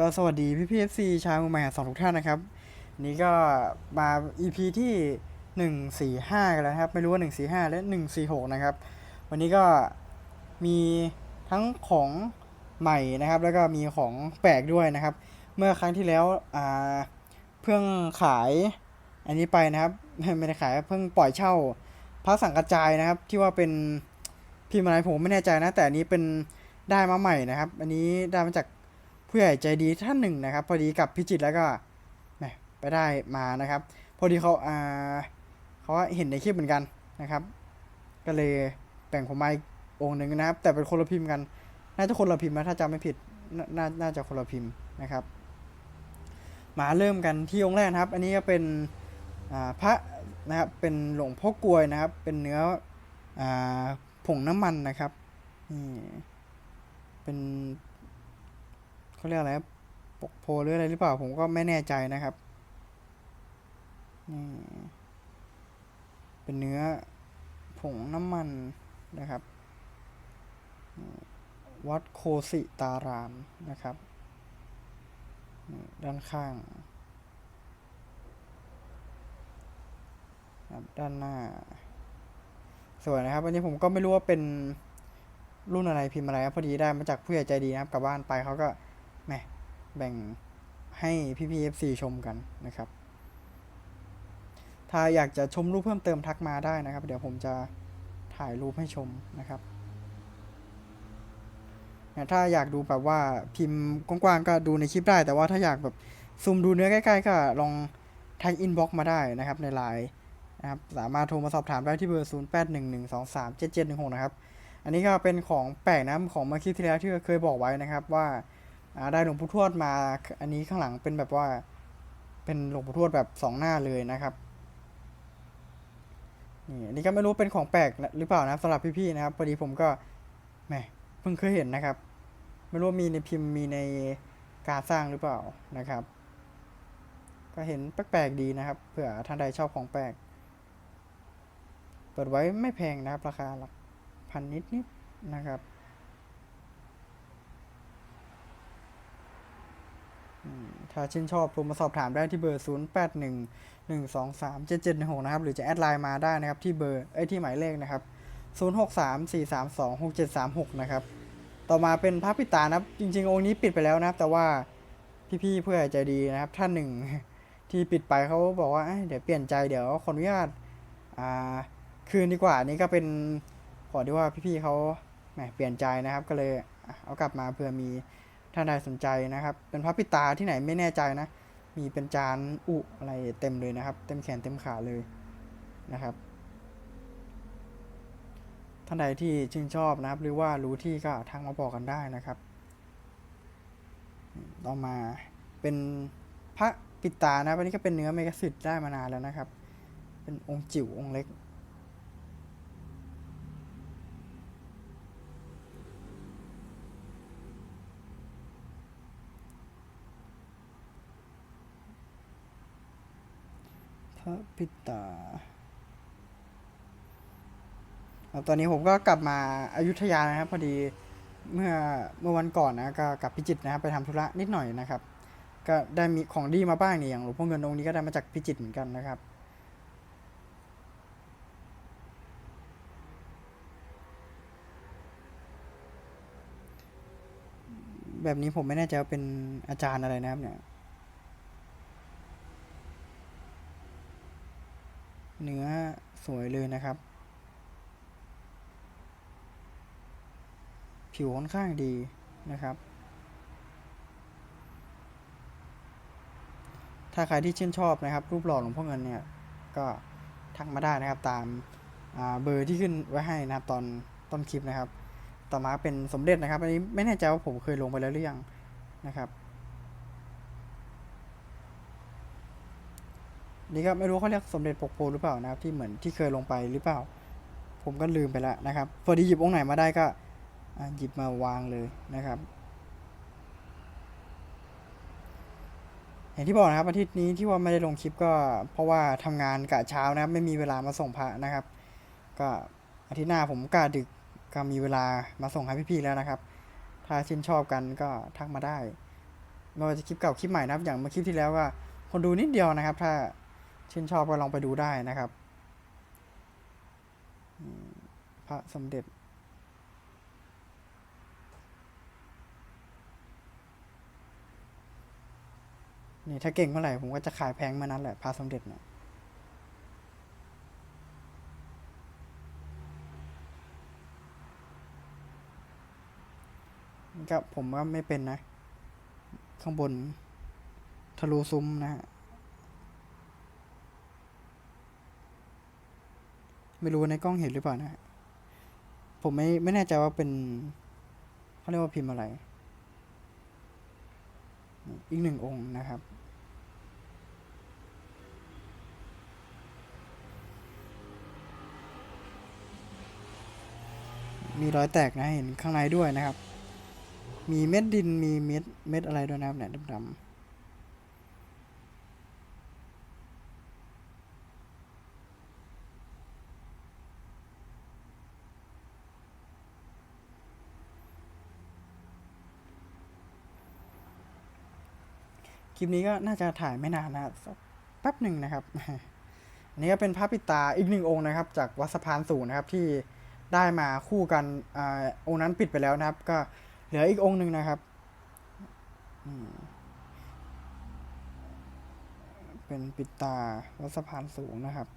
ก็สวัสดีพี่พีเอฟซีชาวมือใหม่หาสองทุกท่านนะครับ นี่ก็มา EP ที่หนึ่งสี่ห้ากันแล้วครับ ไม่รู้ว่าหนึ่งสี่ห้าและหนึ่งสี่หกนะครับ วันนี้ก็มีทั้งของใหม่นะครับ แล้วก็มีของแปลกด้วยนะครับ เมื่อครั้งที่แล้วอ่าเพิ่งขายอันนี้ไปนะครับ ไม่ได้ขายเพิ่งปล่อยเช่าพระสังกระจายนะครับ ที่ว่าเป็นพิมพ์อะไรผมไม่แน่ใจนะ แต่อันนี้เป็นได้มาใหม่นะครับ อันนี้ได้มาจาก ผู้ใหญ่ใจดีท่านหนึ่งนะครับ พอดีกับพิจิตแล้วก็ไปได้มานะครับ พอดีเขาอ่าเขาเห็นในคลิปเหมือนกันนะครับ ก็เลยแบ่งผมมาองค์หนึ่งนะครับ แต่เป็นคนละพิมพ์กัน น่าจะคนละพิมพ์นะถ้าจำไม่ผิดนน่าน่าจะคนละพิมพ์นะครับ มาเริ่มกันที่องค์แรกนะครับ อันนี้ก็เป็นพระนะครับเป็นหลวงพ่อกลวยนะครับ เป็นเนื้ออผงน้ำมันนะครับนี่เป็น เขาเรียกอะไรปกโพหรืออะไรหรือเปล่าผมก็ไม่แน่ใจนะครับนี่เป็นเนื้อผงน้ำมันนะครับ วัดโคสิตารามนะครับ ด้านข้าง ด้านหน้า สวยนะครับอันนี้ผมก็ไม่รู้ว่าเป็นรุ่นอะไรพิมพ์อะไรครับพอดีได้มาจากผู้ใหญ่ใจดีนะครับกลับบ้านไปเขาก็ แหมแบ่งให้พี่พีเอฟซีชมกันนะครับ ถ้าอยากจะชมรูปเพิ่มเติมทักมาได้นะครับ เดี๋ยวผมจะถ่ายรูปให้ชมนะครับถ้าอยากดูแบบว่าพิมพ์กว้างๆก็ดูในคลิปได้ แต่ว่าถ้าอยากแบบซูมดูเนื้อใกล้ๆ ก็ลองทักอินบ็อกมาได้นะครับในไลน์นะครับสามารถโทรมาสอบถามได้ที่เบอร์ 0 8 1 1 2 3 7 7 1 6 นะครับ อันนี้ก็เป็นของแปลกนะของเมาคลิปที่แล้วที่เคยบอกไว้นะครับว่า ได้หลวงปู่ทวดมาอันนี้ข้างหลังเป็นแบบว่าเป็นหลวงปู่ทวดแบบสองหน้าเลยนะครับนี่อันนี้ก็ไม่รู้เป็นของแปลกหรือเปล่านะสำหรับพี่ๆนะครับพอดีผมก็แหมเพิ่งเคยเห็นนะครับ ไม่รู้มีในพิมพ์มีในการสร้างหรือเปล่านะครับ ก็เห็นแปลกๆดีนะครับเผื่อท่านใดชอบของแปลก เปิดไว้ไม่แพงนะครับ ราคาหลักพันนิดๆนะครับ ถ้าชื่นชอบโทรมาสอบถามได้ที่เบอร์ 0 8 1 1 2 3 7 7 1 6 นะครับ หรือจะแอดไลน์มาได้นะครับ ที่เบอร์เอ้ยที่หมายเลขนะครับ 0 6 3 4 3 2 6 7 3 6 นะครับ ต่อมาเป็นพระปิตานะครับ จริง ๆ องค์นี้ปิดไปแล้วนะครับ แต่ว่าพี่ๆผู้ใหญ่ใจดีนะครับท่านหนึ่งที่ปิดไปเขาบอกว่าเดี๋ยวเปลี่ยนใจเดี๋ยวขออนุญาตคืนดีกว่านี่ก็เป็นขอที่ว่าพี่ๆเขาแหมเปลี่ยนใจนะครับ ก็เลยเอากลับมาเพื่อมี ท่าใดสนใจนะครับ เป็นพระปิตาที่ไหนไม่แน่ใจนะ มีเป็นจานอุอะไรเต็มเลยนะครับ เต็มแขนเต็มขาเลยนะครับ ท่านใดที่ชื่นชอบนะครับ หรือว่ารู้ที่ก็ทักมาบอกกันได้นะครับต่อมาเป็นพระปิตานะครับอันนี้ก็เป็นเนื้อเมกะสิทธิ์ได้มานานแล้วนะครับ เป็นองค์จิ๋วองค์เล็ก ระปิตาครับตอนนี้ผมก็กลับมาอายุทยานะครับพอดีเมื่อเมื่อวันก่อนนะก็กลับพิจิตรนะครับไปทำธุระนิดหน่อยนะครับ ก็ได้มีของดีมาบ้างเนี่ยอย่างหลวงพ่อเงินองค์นี้ก็ได้มาจากพิจิตรเหมือนกันนะครับแบบนี้ผมไม่แน่ใจว่าเป็นอาจารย์อะไรนะครับเนี่ย เนื้อสวยเลยนะครับ ผิวค่อนข้างดีนะครับ ถ้าใครที่ชื่นชอบนะครับ รูปหล่อหลวงพ่อเงินเนี่ย ก็ทักมาได้นะครับตามาเบอร์ที่ขึ้นไว้ให้นะครับตอนต้นคลิปนะครับ ต่อมาเป็นสมเด็จนะครับ อันนี้ไม่แน่ใจว่าผมเคยลงไปแล้วหรือยังนะครับ นี่ก็ไม่รู้เขาเรียกสมเด็จปกโพหรือเปล่านะครับ ที่เหมือนที่เคยลงไปหรือเปล่า ผมก็ลืมไปแล้วนะครับ พอดีหยิบองค์ไหนมาได้ก็หยิบมาวางเลยนะครับอย่างที่บอกนะครับอาทิตย์นี้ที่ว่าไม่ได้ลงคลิปก็เพราะว่าทำงานกะเช้านะครับ ไม่มีเวลามาส่งพระนะครับ ก็อาทิตย์หน้าผมกะดึกก็มีเวลามาส่งให้พี่ๆแล้วนะครับ ถ้าชื่นชอบกันก็ทักมาได้ไม่ว่าจะคลิปเก่าคลิปใหม่นะครับ อย่างเมื่อคลิปที่แล้วว่าคนดูนิดเดียวนะครับ ถ้า ชื่นชอบก็ลองไปดูได้นะครับ พระสมเด็จ นี่ถ้าเก่งเมื่อไหร่ ผมก็จะขายแพงเมื่อนั้นแหละพระสมเด็จเนี่ยก็ผมก็ไม่เป็นนะ ข้างบนทะลุซุ้มนะฮะ ไม่รู้ในกล้องเห็นหรือเปล่านะ ผมไม่ไม่แน่ใจว่าเป็นเขาเรียกว่าพิมพ์อะไร อีกหนึ่งองค์นะครับ มีรอยแตกนะเห็นข้างในด้วยนะครับ มีเม็ดดินมีเม็ดเม็ดอะไรด้วยนะครับเนี่ยดำๆ คลิปนี้ก็น่าจะถ่ายไม่นานนะแป๊บหนึ่งนะครับ อันนี้ก็เป็นพระปิตาอีกหนึ่งองค์นะครับ จากวัดสะพานสูงนะครับที่ได้มาคู่กันอองค์นั้นปิดไปแล้วนะครับ ก็เหลืออีกองค์หนึ่งนะครับเป็นปิดตาวัดสะพานสูงนะครับ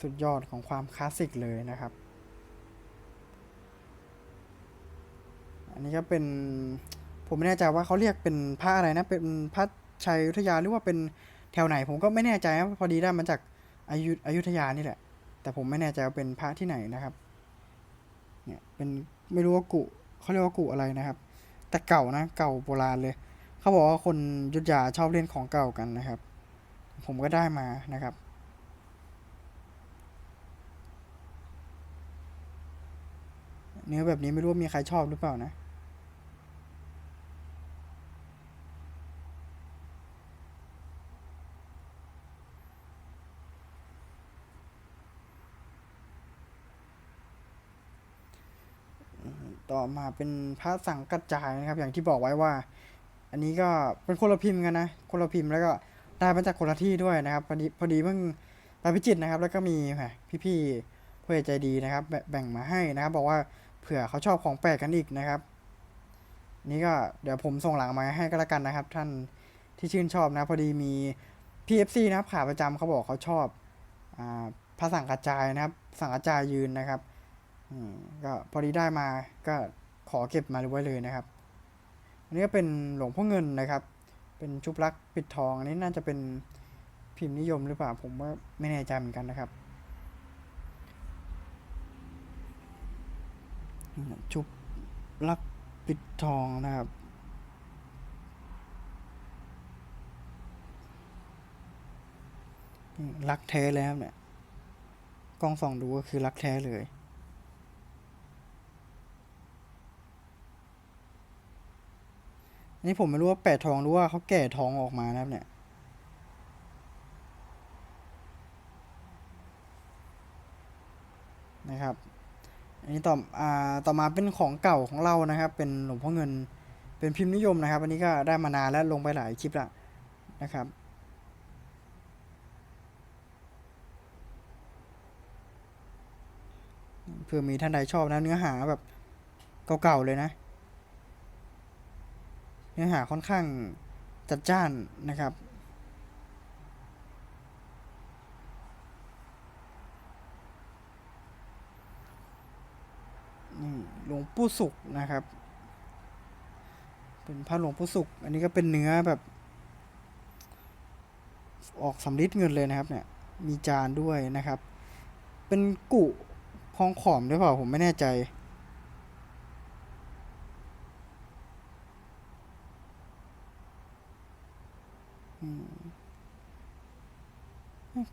สุดยอดของความคลาสสิกเลยนะครับ อันนี้ก็เป็นผมไม่แน่ใจว่าเขาเรียกเป็นพระอะไรนะเป็นพระชัยอยุธยาหรือว่าเป็นแถวไหน ผมก็ไม่แน่ใจนะพอดีได้มาจากอายุอายุธยานี่แหละ แต่ผมไม่แน่ใจว่าเป็นพระที่ไหนนะครับเนี่ยเป็นไม่รู้ว่ากุเขาเรียกว่ากุอะไรนะครับ แต่เก่านะเก่าโบราณเลย เขาบอกว่าคนยุทธยาชอบเล่นของเก่ากันนะครับ ผมก็ได้มานะครับเนื้อแบบนี้ไม่รู้ว่ามีใครชอบหรือเปล่านะ ต่อมาเป็นพระสังกัจจายนะครับ อย่างที่บอกไว้ว่า อันนี้ก็เป็นคนละพิมพ์กันนะคนละพิมพ์แล้วก็ได้มาจากคนละที่ด้วยนะครับ พอดีพอดีเพิ่งไปพิจิตรนะครับ แล้วก็มีพี่ๆผู้ใหญ่ใจดีนะครับแบแบ่งมาให้นะครับ บอกว่าเผื่อเขาชอบของแปลกกันอีกนะครับ นี่ก็เดี๋ยวผมส่งหลังมาให้ก็แล้วกันนะครับ ท่านที่ชื่นชอบนะ พอดีมี PFC นะครับขาประจำเขาบอกเขาชอบอาพระสังกัจจายนะครับ สังกัจจายยืนนะครับ ก็พอดีได้มาก็ขอเก็บมาไว้เลยนะครับ อันนี้ก็เป็นหลวงพ่อเงินนะครับ เป็นชุบลักษ์ปิดทอง อันนี้น่าจะเป็นพิมพ์นิยมหรือเปล่า ผมว่าไม่แน่ใจเหมือนกันนะครับ ชุบลักษ์ปิดทองนะครับนี่ลักแท้แล้วเนี่ย กล้องส่องดูก็คือลักแท้เลย อันนี้ผมไม่รู้ว่าแปะทองหรือว่าเขาแก่ทองออกมานะครับเนี่ยนะครับอันนี้ต่ออ่าต่อมาเป็นของเก่าของเรานะครับ เป็นหลวงพ่อเงินเป็นพิมพ์นิยมนะครับ อันนี้ก็ได้มานานแล้วลงไปหลายคลิปละนะครับเพื่อมีท่านใดชอบนะเนื้อหาแบบเก่าๆเลยนะ เนื้อหาค่อนข้างจัดจ้านนะครับ นี่หลวงปู่สุขนะครับ เป็นพระหลวงปู่สุขอันนี้ก็เป็นเนื้อแบบ ออกสำริดเงินเลยนะครับเนี่ย มีจานด้วยนะครับ เป็นกุพองขอมหรือเปล่าผมไม่แน่ใจ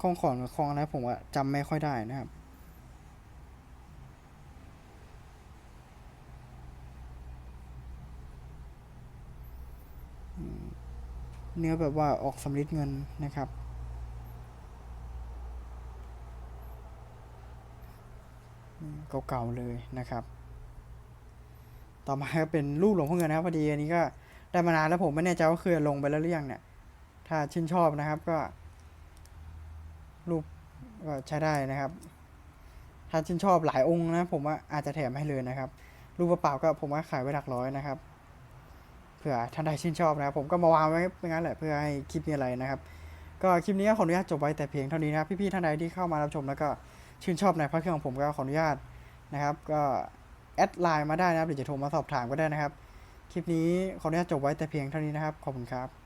คลองขอนกับคลองอะไรผมว่าจำไม่ค่อยได้นะครับ เนื้อแบบว่าออกสำริดเงินนะครับ เก่าๆเลยนะครับ ต่อมาก็เป็นรูปหลวงพ่อเงินนะครับพอดีอันนี้ก็ได้มานานแล้วผมไม่แน่ใจว่าเคยลงไปแล้วหรือยังเนี่ย ถ้าชื่นชอบนะครับก็ รูปก็ใช้ได้นะครับ ถ้าชื่นชอบหลายองค์นะ ผมว่าอาจจะแถมให้เลยนะครับ รูปเปล่าก็ผมว่าขายไว้หลักร้อยนะครับ เผื่อท่านใดชื่นชอบนะครับ ผมก็มาวางไว้เป็นงั้นแหละเพื่อให้คลิปมีอะไรนะครับ ก็คลิปนี้ขออนุญาตจบไว้แต่เพียงเท่านี้นะครับ พี่ๆท่านใดที่เข้ามารับชมแล้วก็ชื่นชอบในพระเครื่องของผมก็ขออนุญาตนะครับ ก็แอดไลน์มาได้นะครับหรือจะโทรมาสอบถามก็ได้นะครับ คลิปนี้ขออนุญาตจบไว้แต่เพียงเท่านี้นะครับ ขอบคุณครับ